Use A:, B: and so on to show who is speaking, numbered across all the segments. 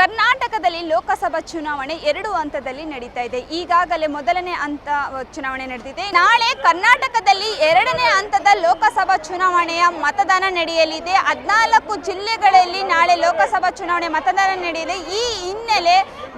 A: ಕರ್ನಾಟಕದಲ್ಲಿ ಲೋಕಸಭಾ ಚುನಾವಣೆ ಎರಡು ಹಂತದಲ್ಲಿ ನಡೀತಾ ಇದೆ. ಈಗಾಗಲೇ ಮೊದಲನೇ ಹಂತ ಚುನಾವಣೆ ನಡೆದಿದೆ. ನಾಳೆ ಕರ್ನಾಟಕದಲ್ಲಿ ಎರಡನೇ ಹಂತದ ಲೋಕಸಭಾ ಚುನಾವಣೆಯ ಮತದಾನ ನಡೆಯಲಿದೆ. ಹದಿನಾಲ್ಕು ಜಿಲ್ಲೆಗಳಲ್ಲಿ ನಾಳೆ ಲೋಕಸಭಾ ಚುನಾವಣೆ ಮತದಾನ ನಡೆಯಲಿದೆ. ಈ ಹಿನ್ನೆಲೆ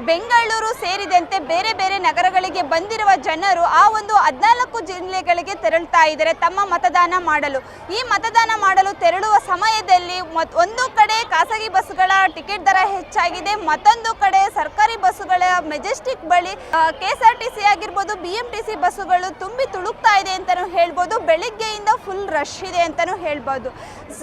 A: ಬೆಂಗಳೂರು ಸೇರಿದಂತೆ ಬೇರೆ ಬೇರೆ ನಗರಗಳಿಗೆ ಬಂದಿರುವ ಜನರು ಆ ಒಂದು ಹದಿನಾಲ್ಕು ಜಿಲ್ಲೆಗಳಿಗೆ ತೆರಳ್ತಾ ಇದ್ದಾರೆ. ತಮ್ಮ ಮತದಾನ ಮಾಡಲು. ಈ ಮತದಾನ ಮಾಡಲು ತೆರಳುವ ಸಮಯದಲ್ಲಿ ಒಂದು ಕಡೆ ಖಾಸಗಿ ಬಸ್ಗಳ ಟಿಕೆಟ್ ದರ ಹೆಚ್ಚಾಗಿದೆ. ಮತ್ತೊಂದು ಕಡೆ ಸರ್ಕಾರಿ ಬಸ್ಸುಗಳ ಮೆಜೆಸ್ಟಿಕ್ ಬಳಿ K S R T C ಆಗಿರ್ಬೋದು ಬಿ ಎಂ ಟಿ ಸಿ ಬಸ್ಸುಗಳು ತುಂಬಿ ತುಳುಕ್ತಾ ಇದೆ ಅಂತಲೂ ಹೇಳ್ಬೋದು. ಬೆಳಿಗ್ಗೆಯಿಂದ ಫುಲ್ ರಶ್ ಇದೆ ಅಂತಲೂ ಹೇಳ್ಬೋದು.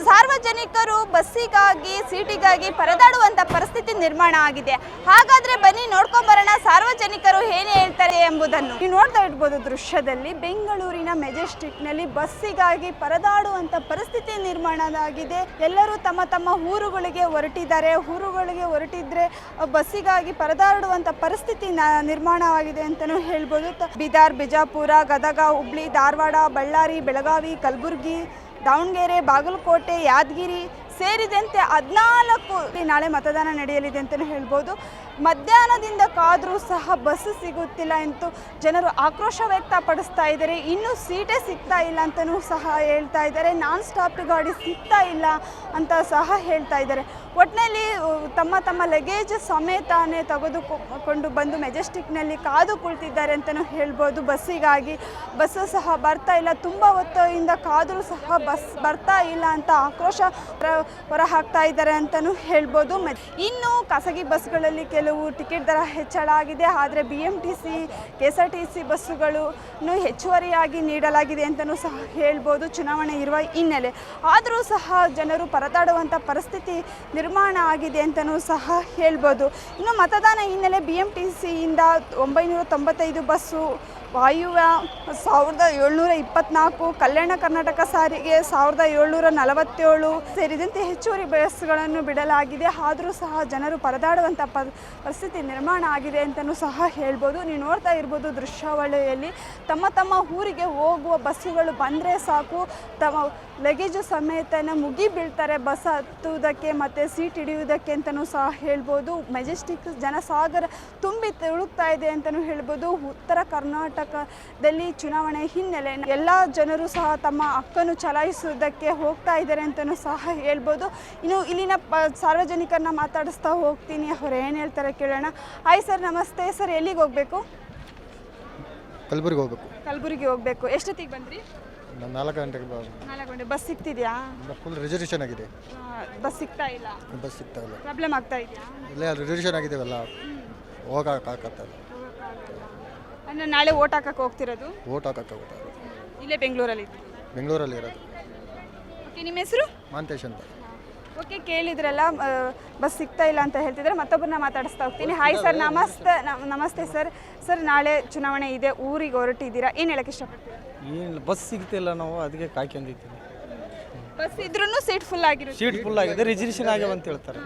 A: ಸಾರ್ವಜನಿಕರು ಬಸ್ಸಿಗಾಗಿ, ಸೀಟಿಗಾಗಿ ಪರದಾಡುವಂಥ ಪರಿಸ್ಥಿತಿ ನಿರ್ಮಾಣ ಆಗಿದೆ. ಹಾಗಾದ್ರೆ ಬನ್ನಿ ನೋಡ್ಕೊಂಬರೋಣ ಸಾರ್ವಜನಿಕರು ಏನು ಹೇಳ್ತಾರೆ ಎಂಬುದನ್ನು. ನೀವು ನೋಡ್ತಾ ಇರ್ಬೋದು ದೃಶ್ಯದಲ್ಲಿ, ಬೆಂಗಳೂರಿನ ಮೆಜೆಸ್ಟಿಕ್ನಲ್ಲಿ ಬಸ್ಸಿಗಾಗಿ ಪರದಾಡುವಂಥ ಪರಿಸ್ಥಿತಿ ನಿರ್ಮಾಣ ಆಗಿದೆ ಎಲ್ಲರೂ ತಮ್ಮ ತಮ್ಮ ಊರುಗಳಿಗೆ ಹೊರಟಿದ್ದಾರೆ. ಊರುಗಳಿಗೆ ಹೊರಟಿದ್ರೆ ಅಹ್, ಬಸ್ಸಿಗಾಗಿ ಪರದಾಡುವಂಥ ಪರಿಸ್ಥಿತಿ ನಿರ್ಮಾಣವಾಗಿದೆ ಅಂತಲೂ ಹೇಳ್ಬೋದು. ಬೀದರ್ ಬಿಜಾಪುರ ಗದಗ ಹುಬ್ಳಿ ಧಾರವಾಡ ಬಳ್ಳಾರಿ ಬೆಳಗಾವಿ ಕಲಬುರಗಿ ದಾವಣಗೆರೆ ಬಾಗಲಕೋಟೆ ಯಾದಗಿರಿ ಸೇರಿದಂತೆ ಹದಿನಾಲ್ಕು ನಾಳೆ ಮತದಾನ ನಡೆಯಲಿದೆ ಅಂತಲೇ ಹೇಳ್ಬೋದು. ಮಧ್ಯಾಹ್ನದಿಂದ ಕಾದರೂ ಸಹ ಬಸ್ ಸಿಗುತ್ತಿಲ್ಲ ಎಂದು ಜನರು ಆಕ್ರೋಶ ವ್ಯಕ್ತಪಡಿಸ್ತಾ ಇದ್ದಾರೆ. ಇನ್ನೂ ಸೀಟೇ ಸಿಗ್ತಾ ಇಲ್ಲ ಅಂತಲೂ ಸಹ ಹೇಳ್ತಾ ಇದ್ದಾರೆ. ನಾನ್ ಸ್ಟಾಪ್ ಗಾಡಿ ಸಿಗ್ತಾ ಇಲ್ಲ ಅಂತ ಸಹ ಹೇಳ್ತಾ ಇದ್ದಾರೆ. ಒಟ್ಟಿನಲ್ಲಿ ತಮ್ಮ ತಮ್ಮ ಲಗೇಜ್ ಸಮೇತಾನೇ ತೆಗೆದುಕೊಂಡು ಬಂದು ಮೆಜೆಸ್ಟಿಕ್ನಲ್ಲಿ ಕಾದು ಕುಳಿತಿದ್ದಾರೆ ಅಂತಲೂ ಹೇಳ್ಬೋದು. ಬಸ್ಸಿಗಾಗಿ ಬಸ್ಸು ಸಹ ಬರ್ತಾ ಇಲ್ಲ. ತುಂಬ ಹೊತ್ತಿಂದ ಕಾದರೂ ಸಹ ಬಸ್ ಬರ್ತಾ ಇಲ್ಲ ಅಂತ ಆಕ್ರೋಶ ಹೊರ ಹಾಕ್ತಾ ಇದ್ದಾರೆ ಅಂತಲೂ ಹೇಳ್ಬೋದು. ಇನ್ನು ಖಾಸಗಿ ಬಸ್ಗಳಲ್ಲಿ ಕೆಲವು ಟಿಕೆಟ್ ದರ ಹೆಚ್ಚಳ ಆಗಿದೆ. ಆದರೆ B M T C K S R T C ಬಸ್ಸುಗಳು ಹೆಚ್ಚುವರಿಯಾಗಿ ನೀಡಲಾಗಿದೆ ಅಂತಲೂ ಸಹ ಹೇಳ್ಬೋದು. ಚುನಾವಣೆ ಇರುವ ಹಿನ್ನೆಲೆ. ಆದರೂ ಸಹ ಜನರು ಪರದಾಡುವಂಥ ಪರಿಸ್ಥಿತಿ ನಿರ್ಮಾಣ ಆಗಿದೆ ಅಂತಲೂ ಸಹ ಹೇಳ್ಬೋದು. ಇನ್ನು ಮತದಾನ ಹಿನ್ನೆಲೆ ಬಿ ಎಂ ಟಿ ಸಿಯಿಂದ ಒಂಬೈನೂರ ತೊಂಬತ್ತೈದು ಬಸ್ಸು ವಾಯುವ್ಯ ಸಾವಿರದ ಏಳ್ನೂರ ಇಪ್ಪತ್ನಾಲ್ಕು ಕಲ್ಯಾಣ ಕರ್ನಾಟಕ ಸಾರಿಗೆ ಸಾವಿರದ ಏಳ್ನೂರ ನಲವತ್ತೇಳು ಸೇರಿದಂತೆ ಹೆಚ್ಚುವರಿ ಬಸ್ಗಳನ್ನು ಬಿಡಲಾಗಿದೆ. ಆದರೂ ಸಹ ಜನರು ಪರದಾಡುವಂಥ ಪರಿಸ್ಥಿತಿ ನಿರ್ಮಾಣ ಆಗಿದೆ ಅಂತಲೂ ಸಹ ಹೇಳ್ಬೋದು. ನೀವು ನೋಡ್ತಾ ಇರ್ಬೋದು ದೃಶ್ಯಾವಳಿಯಲ್ಲಿ ತಮ್ಮ ತಮ್ಮ ಊರಿಗೆ ಹೋಗುವ ಬಸ್ಸುಗಳು ಬಂದರೆ ಸಾಕು. ತಮ್ಮ ಲಗೇಜು ಸಮೇತನ ಮುಗಿ ಬೀಳ್ತಾರೆ ಬಸ್ ಹತ್ತುವುದಕ್ಕೆ ಮತ್ತು ಸೀಟ್ ಹಿಡಿಯುವುದಕ್ಕೆ ಅಂತಲೂ ಸಹ ಹೇಳ್ಬೋದು. ಮೆಜೆಸ್ಟಿಕ್ ಜನಸಾಗರ ತುಂಬಿ ತುಳುಕ್ತಾ ಇದೆ ಅಂತಲೂ ಹೇಳ್ಬೋದು. ಉತ್ತರ ಕರ್ನಾಟಕದಲ್ಲಿ ಚುನಾವಣೆ ಹಿನ್ನೆಲೆ ಎಲ್ಲ ಜನರು ಸಹ ತಮ್ಮ ಹಕ್ಕನ್ನು ಚಲಾಯಿಸುವುದಕ್ಕೆ ಹೋಗ್ತಾ ಇದ್ದಾರೆ ಅಂತಲೂ ಸಹ ಹೇಳ್ಬೋದು. ಇನ್ನು ಇಲ್ಲಿನ ಪ ಸಾರ್ವಜನಿಕರನ್ನ ಮಾತಾಡಿಸ್ತಾ ಹೋಗ್ತೀನಿ. ಅವ್ರು ಏನು ಹೇಳ್ತಾರೆ ಕೇಳೋಣ. ಹಾಯ್ ಸರ್ ನಮಸ್ತೆ. ಸರ್ ಎಲ್ಲಿಗೆ ಹೋಗಬೇಕು?
B: ಕಲಬುರ್ಗಿ ಹೋಗ್ಬೇಕು.
A: ಕಲಬುರಗಿ ಹೋಗಬೇಕು. ಎಷ್ಟೊತ್ತಿಗೆ ಬಂದ್ರಿ?
B: ನಾಲ್ಕು ಗಂಟೆಗೆ
A: ನಾಲ್ಕು ಗಂಟೆ. ಬಸ್ ಸಿಗ್ತಿದ್ಯಾ?
B: ಫುಲ್ ರಿಸರ್ವೇಷನ್ ಆಗಿದೆ.
A: ಬಸ್ ಸಿಗ್ತಾ ಇಲ್ಲ?
B: ಬಸ್ ಸಿಗ್ತಾ ಇಲ್ಲ.
A: ಪ್ರಾಬ್ಲಮ್ ಆಗ್ತಾ ಇದೆಯಾ?
B: ಇಲ್ಲ ರಿಸರ್ವೇಷನ್ ಆಗಿದ್ದೇವಲ್ಲ.
A: ಅಂದರೆ ನಾಳೆ ಓಟ್ ಹಾಕಕ್ಕೆ ಹೋಗ್ತಿರೋದು?
B: ಓಟ್ ಹಾಕಕ್ಕಾಗುತ್ತೆ
A: ಇಲ್ಲೇ ಬೆಂಗಳೂರಲ್ಲಿ
B: ಬೆಂಗಳೂರಲ್ಲಿ ಇರೋದು.
A: ಓಕೆ ನಿಮ್ಮ ಹೆಸರು?
B: ಮಾಂತೇಶ್ ಅಂತ.
A: ಓಕೆ ಕೇಳಿದ್ರಲ್ಲ ಆ, ಬಸ್ ಸಿಗ್ತಾ ಇಲ್ಲ ಅಂತ ಹೇಳ್ತಿದ್ರೆ ಮತ್ತೊಬ್ಬರನ್ನ ಮಾತಾಡಿಸ್ತಾ ಹೋಗ್ತೀನಿ. ಹಾಯ್ ಸರ್ ನಮಸ್ತೆ ನಮ್- ನಮಸ್ತೆ ಸರ್ ಸರ್ ನಾಳೆ ಚುನಾವಣೆ ಇದೆ ಊರಿಗೆ ಹೊರಟಿದ್ದೀರಾ? ಏನು ಹೇಳಕ್ಕೆ ಇಷ್ಟಪಡ್ತೀರಾ?
C: ಏನಿಲ್ಲ ಬಸ್ ಸಿಗ್ತಿಲ್ಲ ನಾವು ಅದಕ್ಕೆ ಕಾಯ್ಕೊಂಡಿದ್ದೀವಿ
A: ಬಸ್ ಇದ್ರೂ ಸೀಟ್ ಫುಲ್ ಆಗಿರುತ್ತೆ.
C: ಸೀಟ್ ಫುಲ್ ಆಗಿದೆ ರಿಸರ್ವೇಷನ್ ಆಗ್ಯಾವ ಅಂತ ಹೇಳ್ತಾರೆ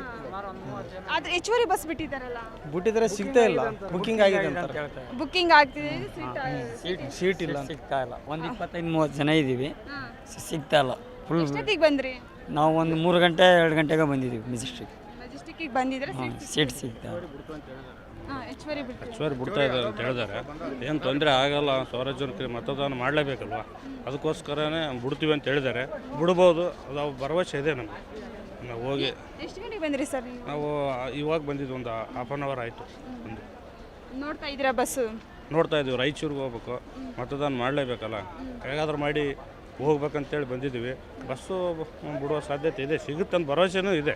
A: ಆದ್ರೆ ಹೆಚ್ಚುವರಿ ಬಸ್ ಬಿಟ್ಟಿದ್ದಾರಲ್ಲ?
C: ಬಿಟ್ಟಿದ್ರೆ ಸಿಗ್ತಾ ಇಲ್ಲ. ಬುಕ್ಕಿಂಗ್ ಆಗಿದೆ ಅಂತಾರೆ.
A: ಬುಕ್ಕಿಂಗ್ ಆಗ್ತಿದೆ ಸೀಟ್
C: ಸೀಟ್ ಇಲ್ಲ. ಅಂತ.
D: ಸಿಗ್ತಾ ಇಲ್ಲ. ಒಂದು ಇಪ್ಪತ್ತೈದು ಮೂವತ್ತು ಜನ ಇದ್ದೀವಿ ಸಿ- ಸಿಗ್ತಾ ಇಲ್ಲ. ಫುಲ್
A: ಎಷ್ಟೊತ್ತಿಗೆ ಬಂದ್ರಿ?
D: ನಾವು ಒಂದು ಮೂರು ಗಂಟೆ ಎರಡು ಗಂಟೆಗೆ ಬಂದಿದ್ದೀವಿ ಮೆಜೆಸ್ಟಿಕ್
A: ಮೆಜೆಸ್ಟಿಕ್ಕಿಗೆ ಬಂದಿದ್ರೆ
D: ಹಾಂ ಸೀಟ್ ಸಿಗ್ತಾ
A: ಹಾಂ ಹೆಚ್ಚುವರಿ
E: ಬಿಡ್ತಾ ಇದ್ದಾರೆ ಅಂತ ಹೇಳಿದ್ದಾರೆ. ಏನು ತೊಂದರೆ ಆಗಲ್ಲ ಸಾರ್ವಜನಿಕರಿಗೆ ಮತದಾನ ಮಾಡಲೇಬೇಕಲ್ವಾ? ಅದಕ್ಕೋಸ್ಕರನೇ ಬಿಡ್ತೀವಿ ಅಂತ ಹೇಳಿದ್ದಾರೆ. ಬಿಡ್ಬೋದು ಅದು ಅವು ಭರವಸೆ ಇದೆ ನಮಗೆ. ನಾವು ಹೋಗಿ
A: ಎಷ್ಟು ಗಂಟೆಗೆ ಬಂದ್ರಿ ಸರ್ ನೀವು?
E: ನಾವು ಇವಾಗ ಬಂದಿದ್ದು ಒಂದು ಹಾಫ್ ಆನ್ ಅವರ್ ಆಯಿತು. ಒಂದು
A: ನೋಡ್ತಾ ಇದ್ದೀರಾ ಬಸ್
E: ನೋಡ್ತಾ ಇದ್ದೀವಿ ರಾಯಚೂರಿಗೆ ಹೋಗ್ಬೇಕು. ಮತದಾನ ಮಾಡಲೇಬೇಕಲ್ಲ? ಹೇಗಾದ್ರೂ ಮಾಡಿ ಹೋಗ್ಬೇಕಂತೇಳಿ ಬಂದಿದ್ದೀವಿ. ಬಸ್ಸು ಬಿಡುವ ಸಾಧ್ಯತೆ ಇದೆ ಸಿಗುತ್ತಂತ ಭರವಸೆನೂ ಇದೆ.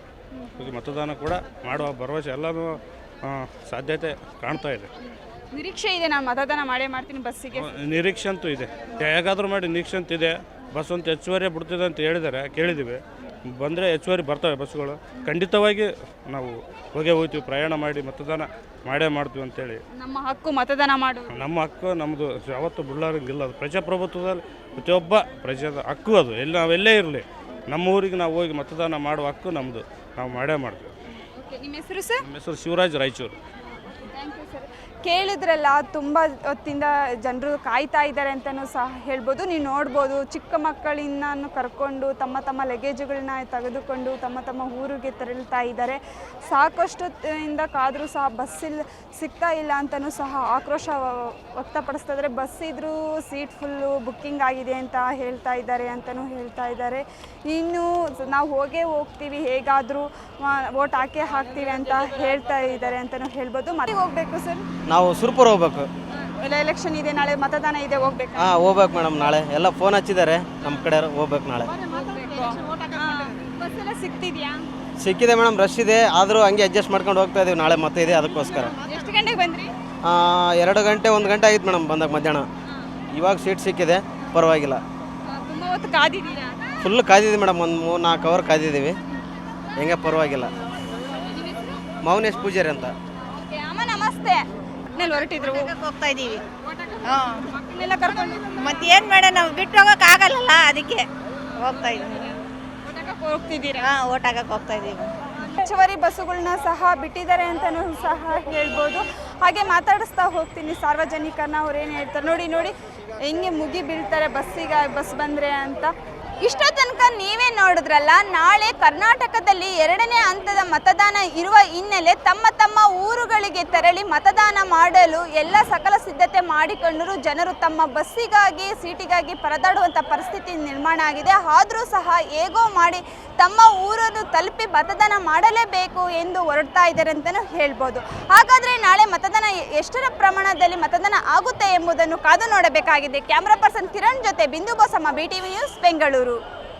E: ಮತದಾನ ಕೂಡ ಮಾಡುವ ಭರವಸೆ ಎಲ್ಲನೂ ಸಾಧ್ಯತೆ ಕಾಣ್ತಾ ಇದೆ.
A: ನಿರೀಕ್ಷೆ ಇದೆ ನಾನು ಮತದಾನ ಮಾಡೇ ಮಾಡ್ತೀನಿ ಬಸ್ಸಿಗೆ?
E: ನಿರೀಕ್ಷೆ ಅಂತೂ ಇದೆ. ಹೇಗಾದ್ರೂ ಮಾಡಿ ನಿರೀಕ್ಷೆ ಅಂತಿದೆ. ಬಸ್ ಅಂತ ಹೆಚ್ಚುವರಿ ಬಿಡ್ತಿದೆ ಅಂತ ಹೇಳಿದ್ದಾರೆ ಕೇಳಿದ್ದೀವಿ. ಬಂದರೆ ಹೆಚ್ಚುವರಿ ಬರ್ತವೆ ಬಸ್ಸುಗಳು. ಖಂಡಿತವಾಗಿ ನಾವು ಹೋಗೇ ಹೋಗ್ತೀವಿ ಪ್ರಯಾಣ ಮಾಡಿ ಮತದಾನ ಮಾಡೇ ಮಾಡ್ತೀವಿ ಅಂತೇಳಿ.
A: ನಮ್ಮ ಹಕ್ಕು ಮತದಾನ ಮಾಡು
E: ನಮ್ಮ ಹಕ್ಕು ನಮ್ಮದು ಯಾವತ್ತೂ ಬಿಡ್ಲಾರಂಗಿಲ್ಲ ಅದು ಪ್ರಜಾಪ್ರಭುತ್ವದಲ್ಲಿ ಪ್ರತಿಯೊಬ್ಬ ಪ್ರಜೆದ ಹಕ್ಕು ಅದು. ಎಲ್ಲಿ ನಾವೆಲ್ಲೇ ಇರಲಿ ನಮ್ಮ ಊರಿಗೆ ನಾವು ಹೋಗಿ ಮತದಾನ ಮಾಡುವ ಹಕ್ಕು ನಮ್ಮದು ನಾವು ಮಾಡೇ ಮಾಡ್ತೀವಿ.
A: ನಿಮ್ಮ ಹೆಸರು ಸರ್?
E: ನಮ್ಮ ಹೆಸರು ಶಿವರಾಜ್ ರಾಯಚೂರು.
A: ಕೇಳಿದ್ರಲ್ಲ, ತುಂಬ ಹೊತ್ತಿಂದ ಜನರು ಕಾಯ್ತಾ ಇದ್ದಾರೆ ಅಂತಲೂ ಸಹ ಹೇಳ್ಬೋದು. ನೀವು ನೋಡ್ಬೋದು, ಚಿಕ್ಕ ಮಕ್ಕಳಿಂದ ಕರ್ಕೊಂಡು ತಮ್ಮ ತಮ್ಮ ಲಗೇಜುಗಳನ್ನ ತೆಗೆದುಕೊಂಡು ತಮ್ಮ ತಮ್ಮ ಊರಿಗೆ ತೆರಳ್ತಾ ಇದ್ದಾರೆ. ಸಾಕಷ್ಟು ಇಂದ ಕಾದರೂ ಸಹ ಬಸ್ ಇಲ್ಲ ಸಿಗ್ತಾ ಇಲ್ಲ ಅಂತಲೂ ಸಹ ಆಕ್ರೋಶ ವ್ಯಕ್ತಪಡಿಸ್ತಾ ಇದ್ದಾರೆ. ಬಸ್ ಇದ್ರೂ ಸೀಟ್ ಫುಲ್ಲು ಬುಕ್ಕಿಂಗ್ ಆಗಿದೆ ಅಂತ ಹೇಳ್ತಾ ಇದ್ದಾರೆ ಅಂತಲೂ ಹೇಳ್ತಾ ಇದ್ದಾರೆ. ಇನ್ನು ನಾವು ಹೋಗೇ ಹೋಗ್ತೀವಿ, ಹೇಗಾದರೂ ವೋಟ್ ಹಾಕೇ ಹಾಕ್ತೀವಿ ಅಂತ ಹೇಳ್ತಾ ಇದ್ದಾರೆ ಅಂತಲೂ ಹೇಳ್ಬೋದು. ಮತ್ತೆ ಹೋಗಬೇಕು ಸರ್.
C: ನಾವು ಸುರ್ಪುರ ಹೋಗ್ಬೇಕು.
A: ಎಲೆಕ್ಷನ್ ಇದೆ ನಾಳೆ ಮತದಾನ ಇದೆ ಹೋಗ್ಬೇಕು?
C: ಹಾಂ ಹೋಗ್ಬೇಕು ಮೇಡಮ್ ನಾಳೆ. ಎಲ್ಲ ಫೋನ್ ಹಚ್ಚಿದ್ದಾರೆ. ನಮ್ಮ ಕಡೆ ಹೋಗ್ಬೇಕು ನಾಳೆ.
A: ಸಿಗ್ತಿದ್ಯಾ?
C: ಸಿಕ್ಕಿದೆ ಮೇಡಮ್ ರಶ್ ಇದೆ. ಆದರೂ ಹಂಗೆ ಅಡ್ಜಸ್ಟ್ ಮಾಡ್ಕೊಂಡು ಹೋಗ್ತಾ ಇದೀವಿ. ನಾಳೆ ಮತ್ತೆ ಇದೆ ಅದಕ್ಕೋಸ್ಕರ.
A: ಎಷ್ಟು ಗಂಟೆಗೆ ಬಂದ್ರಿ?
C: ಆ, ಎರಡು ಗಂಟೆ ಒಂದು ಗಂಟೆ ಆಯ್ತು ಮೇಡಮ್ ಬಂದಾಗ ಮಧ್ಯಾಹ್ನ. ಇವಾಗ ಸೀಟ್ ಸಿಕ್ಕಿದೆ. ಪರವಾಗಿಲ್ಲ.
A: ತುಂಬ ಹೊತ್ತು ಕಾದಿದ್ದೀರಾ?
C: ಫುಲ್ ಕಾದಿದ್ದೀವಿ ಮೇಡಮ್ ಒಂದು ಮೂರು ನಾಲ್ಕು ಅವರ್ ಕಾದಿದ್ದೀವಿ. ಹೆಂಗೆ ಪರವಾಗಿಲ್ಲ. ಮೌನೇಶ್ ಪೂಜಾರಿ ಅಂತ.
A: ಓಕೆ ಅಮ್ಮ ನಮಸ್ತೆ. ಮನೇಲಿ ಹೊರಟಿದ್ರು.
F: ಹೋಗ್ತಾ ಇದೀವಿ
A: ಮಕ್ಕಳನ್ನೆಲ್ಲ ಕರ್ಕೊಂಡು
F: ಮತ್ತೆ ಏನು ಮಾಡ ನಾವು ಬಿಟ್ಟು ಹೋಗಕ್ ಆಗಲ್ಲಲ್ಲ ಅದಕ್ಕೆ ಹೋಗ್ತಾ ಇದೀವಿ
A: ಹೋಗ್ತಿದ್ದೀರಾ?
F: ಹಾಂ ಓಟ್ ಆಗಕ್ ಹೋಗ್ತಾ ಇದೀವಿ
A: ಹೆಚ್ಚುವರಿ ಬಸ್ಸುಗಳನ್ನ ಸಹ ಬಿಟ್ಟಿದ್ದಾರೆ ಅಂತಲೂ ಸಹ ಹೇಳ್ಬೋದು. ಹಾಗೆ ಮಾತಾಡಿಸ್ತಾ ಹೋಗ್ತೀನಿ. ಸಾರ್ವಜನಿಕರನ್ನ ಅವ್ರು ಏನು ಹೇಳ್ತಾರೆ? ನೋಡಿ ನೋಡಿ ಹೆಂಗೆ ಮುಗಿ ಬೀಳ್ತಾರೆ ಬಸ್ಸಿಗೆ ಬಸ್ ಬಂದರೆ ಅಂತ. ಇಷ್ಟೋ ತನಕ ನೀವೇ ನೋಡಿದ್ರಲ್ಲ, ನಾಳೆ ಕರ್ನಾಟಕದಲ್ಲಿ ಎರಡನೇ ಹಂತದ ಮತದಾನ ಇರುವ ಹಿನ್ನೆಲೆ ತಮ್ಮ ತಮ್ಮ ಊರುಗಳಿಗೆ ತೆರಳಿ ಮತದಾನ ಮಾಡಲು ಎಲ್ಲ ಸಕಲ ಸಿದ್ಧತೆ ಮಾಡಿಕೊಂಡರೂ ಜನರು ತಮ್ಮ ಬಸ್ಸಿಗಾಗಿ, ಸೀಟಿಗಾಗಿ ಪರದಾಡುವಂಥ ಪರಿಸ್ಥಿತಿ ನಿರ್ಮಾಣ ಆಗಿದೆ. ಆದರೂ ಸಹ ಹೇಗೋ ಮಾಡಿ ತಮ್ಮ ಊರನ್ನು ತಲುಪಿ ಮತದಾನ ಮಾಡಲೇಬೇಕು ಎಂದು ಹೊರಡ್ತಾ ಇದ್ದಾರೆ ಅಂತಲೂ ಹೇಳ್ಬೋದು. ಹಾಗಾದರೆ ನಾಳೆ ಮತದಾನ ಎಷ್ಟರ ಪ್ರಮಾಣದಲ್ಲಿ ಮತದಾನ ಆಗುತ್ತೆ ಎಂಬುದನ್ನು ಕಾದು ನೋಡಬೇಕಾಗಿದೆ. ಕ್ಯಾಮರಾ ಪರ್ಸನ್ ಕಿರಣ್ ಜೊತೆ Bindu Bosamma B T news, Bengaluru. futuro